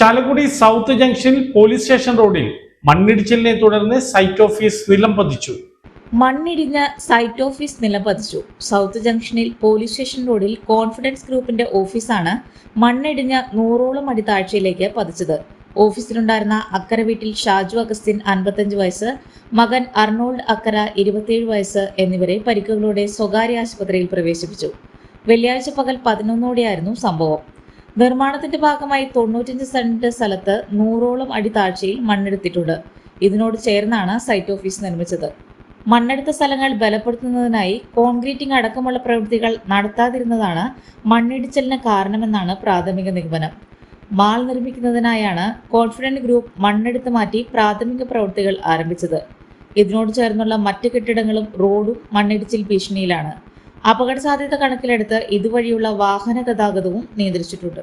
Chalakudy south ജംഗ്ഷനിൽ police station റോഡിൽ മണ്ണിടിച്ചിലിനെ തുടർന്ന് സൈറ്റ് ഓഫീസ് നിലം പതിച്ചു. മണ്ണിടിഞ്ഞ് സൈറ്റ് ഓഫീസ് നിലം പതിച്ചു. സൗത്ത് ജംഗ്ഷനിൽ പോലീസ് സ്റ്റേഷൻ റോഡിൽ കോൺഫിഡൻസ് ഗ്രൂപ്പിന്റെ ഓഫീസാണ് മണ്ണിടിഞ്ഞ് നൂറോളം അടി താഴ്ചയിലേക്ക് പതിച്ചത്. ഓഫീസിലുണ്ടായിരുന്ന അക്കര വീട്ടിൽ ഷാജു അഗസ്റ്റിൻ അൻപത്തഞ്ച് വയസ്സ് മകൻ അർണോൾഡ് അക്കര ഇരുപത്തിയേഴ് വയസ്സ് എന്നിവരെ പരിക്കുകളോടെ സ്വകാര്യ ആശുപത്രിയിൽ പ്രവേശിപ്പിച്ചു. വെള്ളിയാഴ്ച പകൽ പതിനൊന്നോടെയായിരുന്നു സംഭവം. നിർമ്മാണത്തിന്റെ ഭാഗമായി തൊണ്ണൂറ്റഞ്ച് സെന്റ് സ്ഥലത്ത് നൂറോളം അടി താഴ്ചയിൽ മണ്ണെടുത്തിട്ടുണ്ട്. ഇതിനോട് ചേർന്നാണ് സൈറ്റ് ഓഫീസ് നിർമ്മിച്ചത്. മണ്ണെടുത്ത സ്ഥലങ്ങൾ ബലപ്പെടുത്തുന്നതിനായി കോൺക്രീറ്റിംഗ് അടക്കമുള്ള പ്രവൃത്തികൾ നടത്താതിരുന്നതാണ് മണ്ണിടിച്ചിലിന് കാരണമെന്നാണ് പ്രാഥമിക നിഗമനം. മാൾ നിർമ്മിക്കുന്നതിനായാണ് കോൺഫിഡന്റ് ഗ്രൂപ്പ് മണ്ണെടുത്ത് മാറ്റി പ്രാഥമിക പ്രവൃത്തികൾ ആരംഭിച്ചത്. ഇതിനോട് ചേർന്നുള്ള മറ്റ് കെട്ടിടങ്ങളും റോഡും മണ്ണിടിച്ചിൽ ഭീഷണിയിലാണ്. അപകട സാധ്യത കണക്കിലെടുത്ത് ഇതുവഴിയുള്ള വാഹന ഗതാഗതവും നിയന്ത്രിച്ചിട്ടുണ്ട്.